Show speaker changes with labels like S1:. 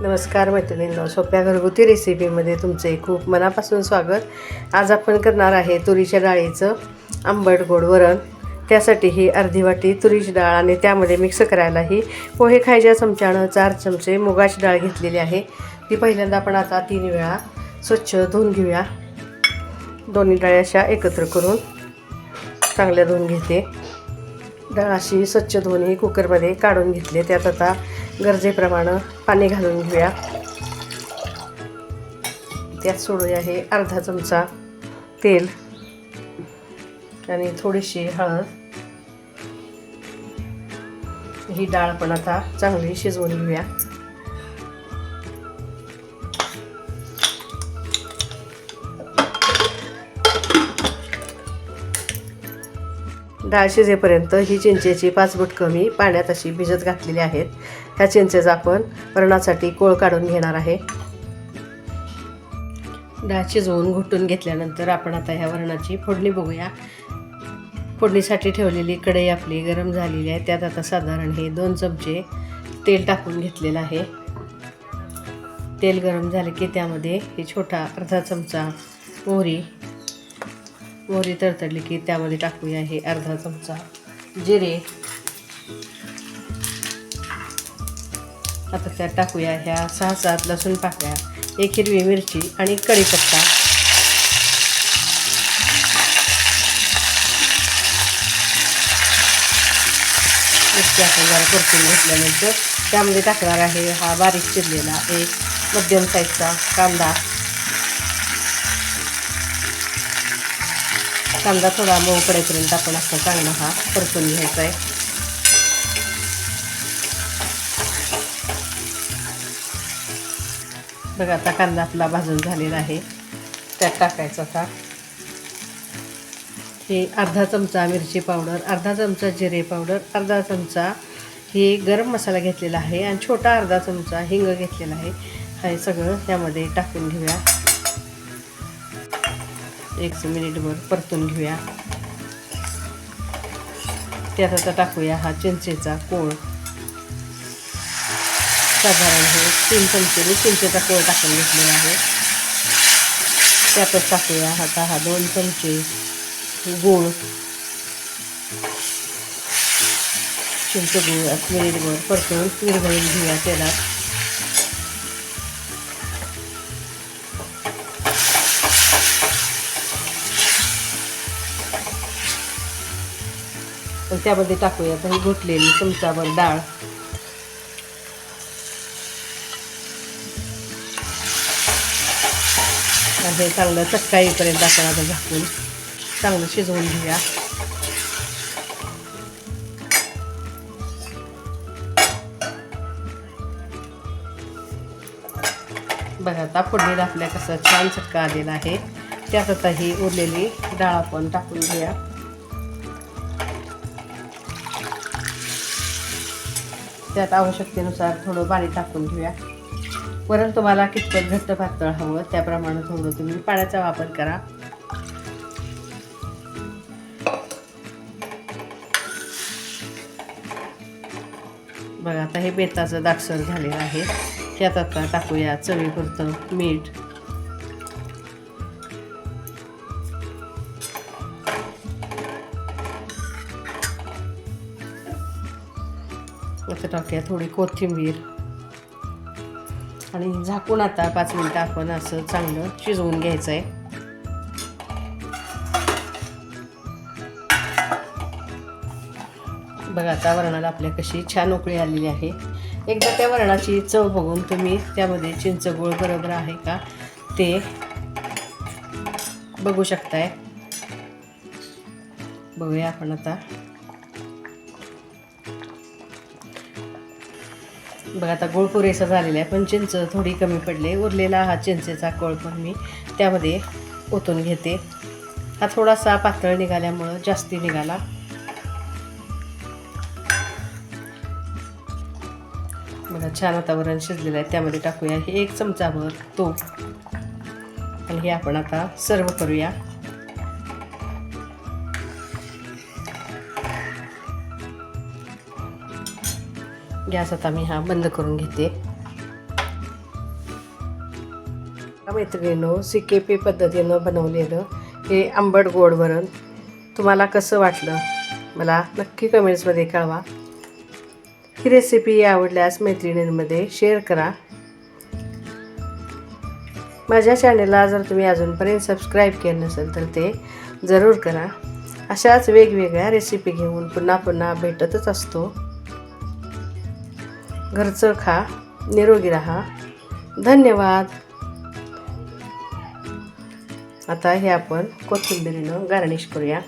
S1: नमस्कार मैत्रिणींनो सोप्या घरगुती रेसिपीमध्ये तुमचे खूप मनापासून स्वागत. आज आपण करणार आहे तुरीच्या डाळीचं आंबट गोड वरण. त्यासाठी ही अर्धी वाटी तुरीची डाळ आणि त्यामध्ये मिक्स करायला ही पोहे खायच्या चमच्यानं चार चमचे मुगाची डाळ घेतलेली आहे. ती पहिल्यांदा आपण आता तीन वेळा स्वच्छ धुवून घेऊया. दोन्ही डाळी अशा एकत्र करून चांगल्या धुवून घेते. डाळ अशी स्वच्छ धुवून ही कुकरमध्ये काढून घेतली त्यात आता गरजेप्रमाणे पाणी घालून घेऊया. त्यात सोडूया हे अर्धा चमचा तेल आणि थोडीशी हळद. ही डाळ पण आता चांगली शिजवून घेऊया. डाळ शिजेपर्यंत ही चिंचेची पाच बुटकं कमी पाण्यात अशी भिजत घातलेली आहेत. ह्या चिंचेचा आपण वरणासाठी कोळ काढून घेणार आहे. डाळ शिजवून घुटून घेतल्यानंतर आपण आता ह्या वरणाची फोडणी बघूया. फोडणीसाठी ठेवलेली कढई आपली गरम झालेली आहे. त्यात आता साधारण हे दोन चमचे तेल टाकून घेतलेलं आहे. तेल गरम झाले की त्यामध्ये हे छोटा अर्धा चमचा मोहरी मोहरी तरतडली की त्यामध्ये टाकूया हे अर्धा चमचा जिरे. आता त्यात टाकूया ह्या सहा सात लसूण पाकळ्या एक हिरवी मिरची आणि कढीपत्ता. मिरची आपण जरा परतून घेतल्यानंतर त्यामध्ये टाकणार आहे हा बारीक चिरलेला एक मध्यम साईजचा कांदा. कांदा थोडा मऊ पडेपर्यंत आपण असं चांगला हा परतून घ्यायचा आहे. बघा आता कांदा आपला भाजून झालेला आहे. त्यात टाकायचा आता. हे अर्धा चमचा मिरची पावडर अर्धा चमचा जिरे पावडर अर्धा चमचा हे गरम मसाला घेतलेला आहे आणि छोटा अर्धा चमचा हिंग घेतलेला आहे. हे सगळं त्यामध्ये टाकून घेऊया. एक मिनिटभर परतून घेऊया. त्यात आता टाकूया हा चिंचेचा कोळ. साधारण हे तीन चमचे मी चिंचेचा कोळ टाकून घेतलेला आहे. त्यातच टाकूया. आता हा दोन चमचे गूळ. चिंच गूळ मिनिटभर परतून विरघळून घेऊया तेलात. पण त्यामध्ये टाकूया तर ही घुटलेली चमचाभर डाळ. हे चांगलं चक्का येईपर्यंत आपण आता झाकून चांगलं शिजवून घेऊया. बघा आता फोडणीला आपल्या कसं छान चटका आलेला आहे. त्यात आता ही उरलेली डाळ आपण टाकून घेऊया. त्यात आवश्यकतेनुसार थोडं पाणी टाकून घेऊया. वरण तुम्हाला कितपत घट्ट पातळ हवं त्याप्रमाणे थोडं तुम्ही पाण्याचा वापर करा. बघा आता हे बेताचं दाक्षर झालेलं आहे. त्यात आता टाकूया चवीपुरतं मीठ. आता टाकूया थोडी कोथिंबीर. आणि झाकून आता पाच मिनटं आपण असं चांगलं शिजवून घ्यायचं आहे बघा आता वरणाला आपल्या कशी छान उकळी आलेली आहे. एकदा त्या वरणाची चव बघून तुम्ही त्यामध्ये चिंच गोळ बरोबर आहे का ते बघू शकताय. बघूया आपण आता. बघा आता गोळ पुरेसा झालेला आहे पण चिंच थोडी कमी पडले. उरलेला हा चिंचेचा कळ पण मी त्यामध्ये ओतून घेते. हा थोडासा पातळ निघाल्यामुळं जास्ती निघाला. बघा छान आता वरण शिजलेलं आहे. त्यामध्ये टाकूया. हे एक चमचाभर तूप. आणि हे आपण आता सर्व करूया. गॅस आता मी हा बंद करून घेते. मैत्रिणीनं सी के पी पद्धतीनं बनवलेलं हे आंबट गोड वरण तुम्हाला कसं वाटलं? मला नक्की कमेंट्समध्ये कळवा. ही रेसिपी आवडल्यास मैत्रिणींमध्ये शेअर करा. माझ्या चॅनलला जर तुम्ही अजूनपर्यंत सबस्क्राईब केलं नसेल तर ते जरूर करा. अशाच वेगवेगळ्या रेसिपी घेऊन पुन्हा पुन्हा भेटतच असतो. घरचं खा निरोगी राहा. धन्यवाद. आता हे आपण कोथिंबिरीनं गार्निश करूया.